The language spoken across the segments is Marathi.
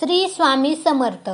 श्री स्वामी समर्थ.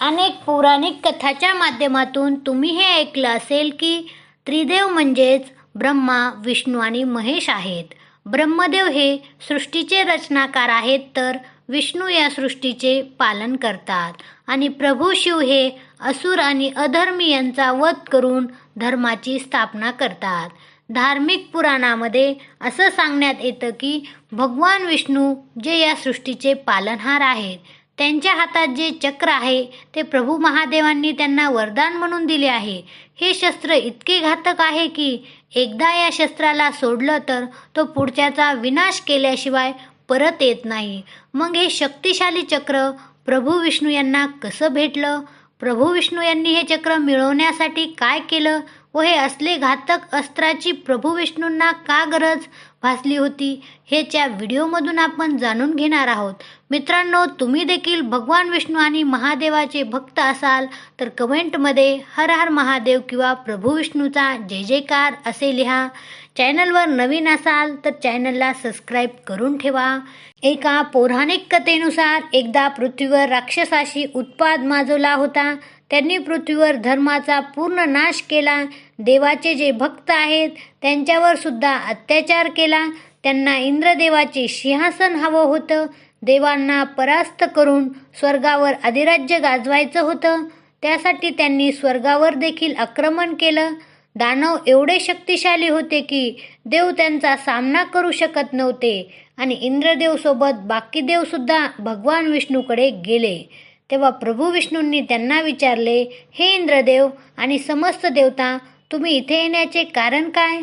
अनेक पौराणिक कथाच्या माध्यमातून तुम्ही हे ऐकलं असेल की त्रिदेव म्हणजेच ब्रह्मा विष्णू आणि महेश आहेत. ब्रह्मदेव हे सृष्टीचे रचनाकार आहेत तर विष्णू या सृष्टीचे पालन करतात. आणि प्रभू शिव हे असुर आणि अधर्मी यांचा वध करून धर्माची स्थापना करतात. धार्मिक पुराणामध्ये असं सांगण्यात येतं की भगवान विष्णू जे या सृष्टीचे पालनहार आहेत त्यांच्या हातात जे चक्र आहे ते प्रभू महादेवांनी त्यांना वरदान म्हणून दिले आहे. हे शस्त्र इतके घातक आहे की एकदा या शस्त्राला सोडलं तर तो पुढच्याचा विनाश केल्याशिवाय परत येत नाही. मग हे शक्तिशाली चक्र प्रभू विष्णू यांना कसं भेटलं? प्रभू विष्णू यांनी हे चक्र मिळवण्यासाठी काय केलं? व हे असले घातक अस्त्राची प्रभू विष्णूंना का गरज? भासली होती. हेच्या व्हिडिओमधून आपण जाणून घेणार आहोत. मित्रांनो तुम्ही देखील भगवान विष्णू आणि महादेवाचे भक्त असाल तर कमेंटमध्ये हर हर महादेव किंवा प्रभू विष्णूचा जय जयकार असे लिहा. चॅनलवर नवीन असाल तर चॅनलला सबस्क्राईब करून ठेवा. एका पौराणिक कथेनुसार एकदा पृथ्वीवर राक्षसाशी उत्पाद माजवला होता. त्यांनी पृथ्वीवर धर्माचा पूर्ण नाश केला. देवाचे जे भक्त आहेत त्यांच्यावर सुद्धा अत्याचार केला. त्यांना इंद्रदेवाचे सिंहासन हवं होतं. देवांना परास्त करून स्वर्गावर अधिराज्य गाजवायचं होतं. त्यासाठी त्यांनी स्वर्गावर देखील आक्रमण केलं. दानव एवढे शक्तिशाली होते की देव त्यांचा सामना करू शकत नव्हते आणि इंद्रदेव सोबत बाकी देव सुद्धा भगवान विष्णूकडे गेले. तेव्हा प्रभू विष्णूंनी त्यांना विचारले हे इंद्रदेव आणि समस्त देवता तुम्ही इथे येण्याचे कारण काय?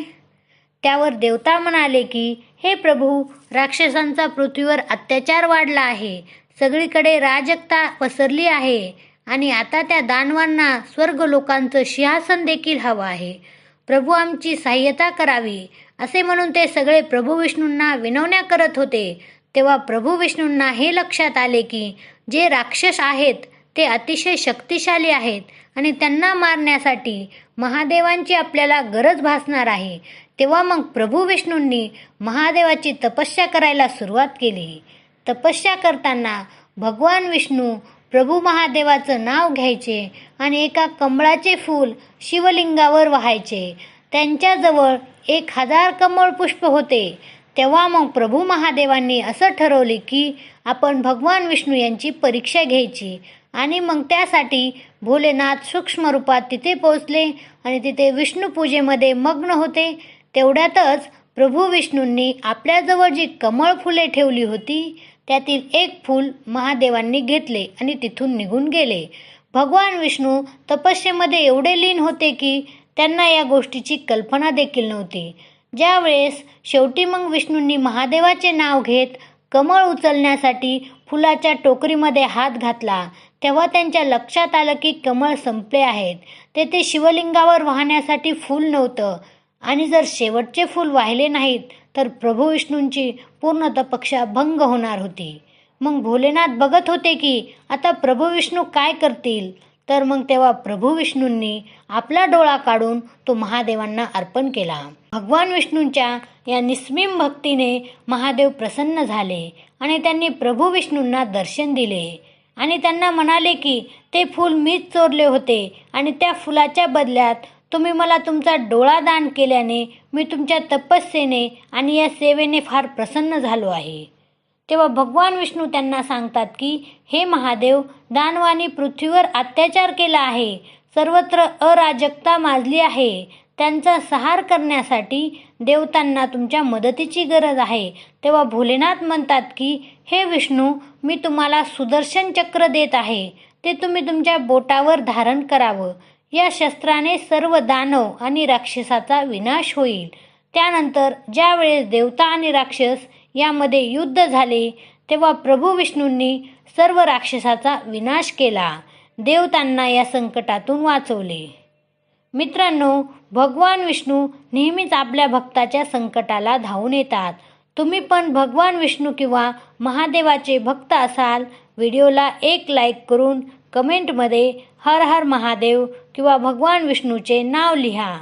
त्यावर देवता म्हणाले की हे प्रभू राक्षसांचा पृथ्वीवर अत्याचार वाढला आहे. सगळीकडे राजकता पसरली आहे आणि आता त्या दानवांना स्वर्ग लोकांचं सिंहासन देखील हवं आहे. प्रभू आमची सहाय्यता करावी. असे म्हणून ते सगळे प्रभू विष्णूंना विनवण्या करत होते. तेव्हा प्रभू विष्णूंना हे लक्षात आले की जे राक्षस आहेत ते अतिशय शक्तिशाली आहेत आणि त्यांना मारण्यासाठी महादेवांची आपल्याला गरज भासणार आहे. तेव्हा मग प्रभू विष्णूंनी महादेवाची तपस्या करायला सुरुवात केली. तपस्या करताना भगवान विष्णू प्रभू महादेवाचं नाव घ्यायचे आणि एका कमळाचे फूल शिवलिंगावर व्हायचे. त्यांच्याजवळ एक हजार कमळ पुष्प होते. तेव्हा मग प्रभू महादेवांनी असं ठरवले की आपण भगवान विष्णू यांची परीक्षा घ्यायची आणि मग त्यासाठी भोलेनाथ सूक्ष्म रूपात तिथे पोहोचले आणि तिथे विष्णूपूजेमध्ये मग्न होते. तेवढ्यातच प्रभू विष्णूंनी आपल्याजवळ जी कमळ फुले ठेवली होती त्यातील एक फूल महादेवांनी घेतले आणि तिथून निघून गेले. भगवान विष्णू तपस्येमध्ये एवढे लीन होते की त्यांना या गोष्टीची कल्पना देखील नव्हती. ज्यावेळेस शेवटी मग विष्णूंनी महादेवाचे नाव घेत कमळ उचलण्यासाठी फुलाच्या टोकरीमध्ये हात घातला तेव्हा त्यांच्या लक्षात आलं की कमळ संपले आहेत. तेथे शिवलिंगावर वाहण्यासाठी फूल नव्हतं आणि जर शेवटचे फूल वाहिले नाहीत तर प्रभू विष्णूंची पूर्ण तपक्षा भंग होणार होती. मग भोलेनाथ बघत होते की आता प्रभू विष्णू काय करतील? तर मग तेव्हा प्रभू विष्णूंनी आपला डोळा काढून तो महादेवांना अर्पण केला. भगवान विष्णूंच्या या निस्मिम भक्तीने महादेव प्रसन्न झाले आणि त्यांनी प्रभू विष्णूंना दर्शन दिले. आणि त्यांना म्हणाले की ते फूल मीच चोरले होते आणि त्या फुलाच्या बदल्यात तुम्ही मला तुमचा डोळा दान केल्याने मी तुमच्या तपस्येने आणि या सेवेने फार प्रसन्न झालो आहे. तेव्हा भगवान विष्णू त्यांना सांगतात की हे महादेव दानवानी पृथ्वीवर अत्याचार केला आहे. सर्वत्र अराजकता माजली आहे. त्यांचा सहार करण्यासाठी देवतांना तुमच्या मदतीची गरज आहे. तेव्हा भोलेनाथ म्हणतात की हे विष्णू मी तुम्हाला सुदर्शन चक्र देत आहे. ते तुम्ही तुमच्या बोटावर धारण करावं. या शस्त्राने सर्व दानव आणि राक्षसाचा विनाश होईल. त्यानंतर ज्यावेळेस देवता आणि राक्षस यामध्ये युद्ध झाले तेव्हा प्रभू विष्णूंनी सर्व राक्षसाचा विनाश केला. देव त्यांना या संकटातून वाचवले. मित्रांनो भगवान विष्णू नेहमीच आपल्या भक्ताच्या संकटाला धावून येतात. तुम्ही पण भगवान विष्णू किंवा महादेवाचे भक्त असाल व्हिडिओला एक लाईक करून कमेंटमध्ये हर हर महादेव किंवा भगवान विष्णूचे नाव लिहा.